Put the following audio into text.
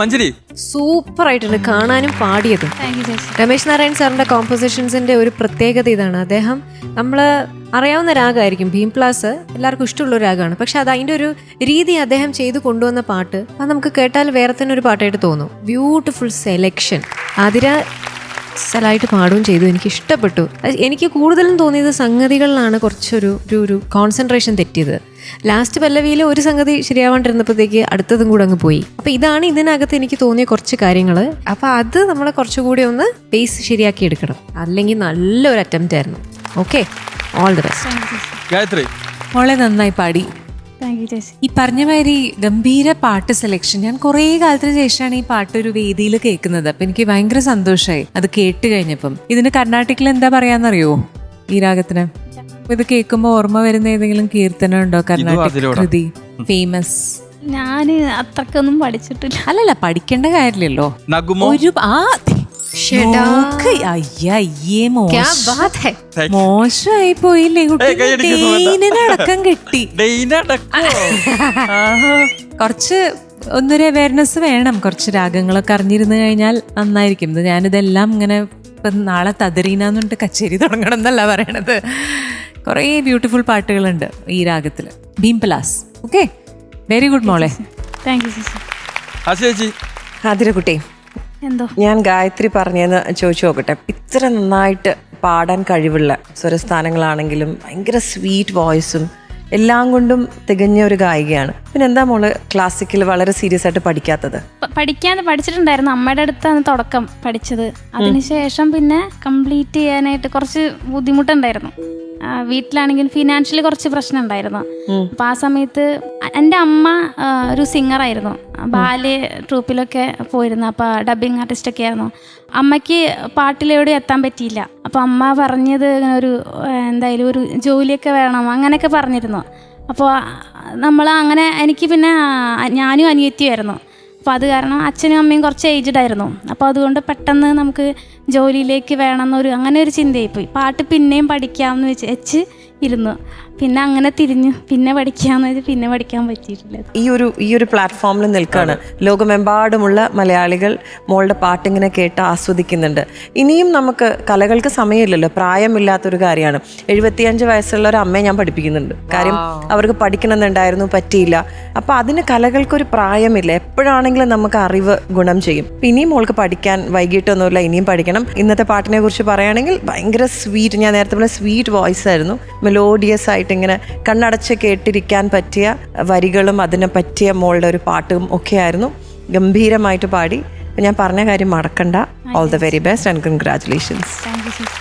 മഞ്ജരി. Super ആയിട്ടുണ്ട് കാണാനും പാടിയത്. രമേശ് നാരായൺ സാറിന്റെ കോമ്പോസിഷൻസിന്റെ ഒരു പ്രത്യേകത ഇതാണ്. അദ്ദേഹം നമ്മൾ അറിയാവുന്ന രാഗമായിരിക്കും ഭീം പ്ലാസ് എല്ലാവർക്കും ഇഷ്ടമുള്ള ഒരു രാഗമാണ് പക്ഷെ അത് അതിന്റെ ഒരു രീതി അദ്ദേഹം ചെയ്തു കൊണ്ടുവന്ന പാട്ട് അത് നമുക്ക് കേട്ടാൽ വേറെ തന്നെ ഒരു പാട്ടായിട്ട് തോന്നും. ബ്യൂട്ടിഫുൾ സെലക്ഷൻ അതിര സ്ഥലമായിട്ട് പാടുകയും ചെയ്തു. എനിക്ക് ഇഷ്ടപ്പെട്ടു എനിക്ക് കൂടുതലും തോന്നിയത് സംഗതികളിലാണ് കുറച്ചൊരു ഒരു ഒരു കോൺസെൻട്രേഷൻ തെറ്റിയത്. ലാസ്റ്റ് പല്ലവിയിൽ ഒരു സംഗതി ശരിയാവാണ്ടിരുന്നപ്പോഴത്തേക്ക് അടുത്തതും കൂടെ അങ്ങ് പോയി. അപ്പൊ ഇതാണ് ഇതിനകത്ത് എനിക്ക് തോന്നിയ കുറച്ച് കാര്യങ്ങൾ അപ്പോൾ അത് നമ്മളെ കുറച്ചുകൂടി ഒന്ന് ബേസ് ശരിയാക്കി എടുക്കണം. അല്ലെങ്കിൽ നല്ലൊരു അറ്റംപ്റ്റ് ആയിരുന്നു. Okay all the best Gayathri. മോളെ നന്നായി പാടി. താങ്ക് യു ചേച്ചി ഈ പറഞ്ഞ മാതിരി ഗംഭീര പാട്ട് സെലക്ഷൻ ഞാൻ കുറേ കാലത്തിന് ശേഷമാണ് ഈ പാട്ട് ഒരു വേദിയിൽ കേൾക്കുന്നത്. അപ്പൊ എനിക്ക് ഭയങ്കര സന്തോഷമായി അത് കേട്ട് കഴിഞ്ഞപ്പം. ഇതിന് കർണാടകയിൽ എന്താ പറയാന്നറിയോ? ഈ രാഗത്തിന്. ഇത് കേൾക്കുമ്പോ ഓർമ്മ വരുന്ന ഏതെങ്കിലും കീർത്തനം ഉണ്ടോ കർണാടക. കൃതി? ഫേമസ് ഞാൻ അത്രക്കൊന്നും പഠിച്ചിട്ടില്ല. അല്ലല്ല പഠിക്കേണ്ട കാര്യമില്ലല്ലോ. നഗുമോ? ഒരു ആ മോശമായി പോയില്ലേ കിട്ടി? ആഹാ. കുറച്ച് ഒന്നൊരു അവയർനെസ് വേണം. കുറച്ച് രാഗങ്ങളൊക്കെ അറിഞ്ഞിരുന്നു കഴിഞ്ഞാൽ നന്നായിരിക്കും. ഞാനിതെല്ലാം ഇങ്ങനെ ഇപ്പം നാളെ തതിരീനാന്നുണ്ട് കച്ചേരി തുടങ്ങണം എന്നല്ല പറയണത്. കുറേ ബ്യൂട്ടിഫുൾ പാട്ടുകളുണ്ട് ഈ രാഗത്തിൽ. ഭീംപലാസ് ഓക്കെ വെരി ഗുഡ് മോളെ. താങ്ക് യു ചേച്ചി ആതിരക്കുട്ടി എന്തോ? ഞാൻ ഗായത്രി പറഞ്ഞെന്ന് ചോദിച്ചു നോക്കട്ടെ. ഇത്ര നന്നായിട്ട് പാടാൻ കഴിവുള്ള സ്വരസ്ഥാനങ്ങളാണെങ്കിലും ഭയങ്കര സ്വീറ്റ് വോയിസും എല്ലാം കൊണ്ടും തികഞ്ഞ ഒരു ഗായികയാണ്. പിന്നെ എന്താ മോൾ ക്ലാസിക്കൽ വളരെ സീരിയസ് ആയിട്ട് പഠിക്കാത്തത്? പഠിക്കാൻ പഠിച്ചിട്ടുണ്ടായിരുന്നു. അമ്മയുടെ അടുത്താണ് തുടക്കം പഠിച്ചത്. അതിനുശേഷം പിന്നെ കംപ്ലീറ്റ് ചെയ്യാനായിട്ട് കുറച്ച് ബുദ്ധിമുട്ടുണ്ടായിരുന്നു. വീട്ടിലാണെങ്കിൽ ഫിനാൻഷ്യലി കുറച്ച് പ്രശ്നം ഉണ്ടായിരുന്നു അപ്പൊ ആ സമയത്ത് എന്റെ അമ്മ ഒരു ഒരു സിംഗറായിരുന്നു ബാലെ ട്രൂപ്പിലൊക്കെ പോയിരുന്നു. അപ്പൊ ഡബിങ് ആർട്ടിസ്റ്റ് ഒക്കെ ആയിരുന്നു. അമ്മയ്ക്ക് പാട്ടിലെവിടെ എത്താൻ പറ്റിയില്ല. അപ്പൊ അമ്മ പറഞ്ഞത് ഇങ്ങനെ ഒരു എന്തായാലും ഒരു ജോലിയൊക്കെ വേണം അങ്ങനെയൊക്കെ പറഞ്ഞിരുന്നു. അപ്പോൾ നമ്മൾ അങ്ങനെ എനിക്ക് പിന്നെ ഞാനും അനിയത്തിയായിരുന്നു അപ്പോൾ അത് കാരണം അച്ഛനും അമ്മയും കുറച്ച് ഏജ്ഡ് ആയിരുന്നു. അപ്പോൾ അതുകൊണ്ട് പെട്ടെന്ന് നമുക്ക് ജോലിയിലേക്ക് വേണമെന്നൊരു അങ്ങനെ ഒരു ചിന്തയായിപ്പോയി. പാട്ട് പിന്നെയും പഠിക്കാമെന്ന് വെച്ച് വെച്ച് ഇരുന്നു. പിന്നെ അങ്ങനെ തിരിഞ്ഞു പിന്നെ പഠിക്കാന്ന് വെച്ചാൽ പിന്നെ പഠിക്കാൻ പറ്റിയിട്ടില്ല. ഈ ഒരു ഈ ഒരു പ്ലാറ്റ്ഫോമിൽ നിൽക്കുകയാണ് ലോകമെമ്പാടുമുള്ള മലയാളികൾ മോളുടെ പാട്ടിങ്ങനെ കേട്ട് ആസ്വദിക്കുന്നുണ്ട്. ഇനിയും നമുക്ക് കലകൾക്ക് സമയമില്ലല്ലോ. പ്രായമില്ലാത്തൊരു കാര്യമാണ്. എഴുപത്തിയഞ്ച് വയസ്സുള്ള ഒരു അമ്മയെ ഞാൻ പഠിപ്പിക്കുന്നുണ്ട്. കാര്യം അവർക്ക് പഠിക്കണമെന്നുണ്ടായിരുന്നു പറ്റിയില്ല. അപ്പൊ അതിന് കലകൾക്കൊരു പ്രായമില്ല. എപ്പോഴാണെങ്കിലും നമുക്ക് അറിവ് ഗുണം ചെയ്യും. ഇനിയും മോൾക്ക് പഠിക്കാൻ വൈകിട്ടൊന്നുമില്ല. ഇനിയും പഠിക്കണം. ഇന്നത്തെ പാട്ടിനെ കുറിച്ച് പറയുകയാണെങ്കിൽ ഭയങ്കര സ്വീറ്റ് ഞാൻ നേരത്തെ പറഞ്ഞ സ്വീറ്റ് വോയിസ് ആയിരുന്നു മെലോഡിയസ് ആയിട്ട് ഇങ്ങനെ കണ്ണടച്ച് കേട്ടിരിക്കാൻ പറ്റിയ വരികളും അതിനെ പറ്റിയ മോളുടെ ഒരു പാട്ടും ഒക്കെ ആയിരുന്നു. ഗംഭീരമായിട്ട് പാടി. ഞാൻ പറഞ്ഞ കാര്യം മറക്കണ്ട. All the very best and congratulations thank you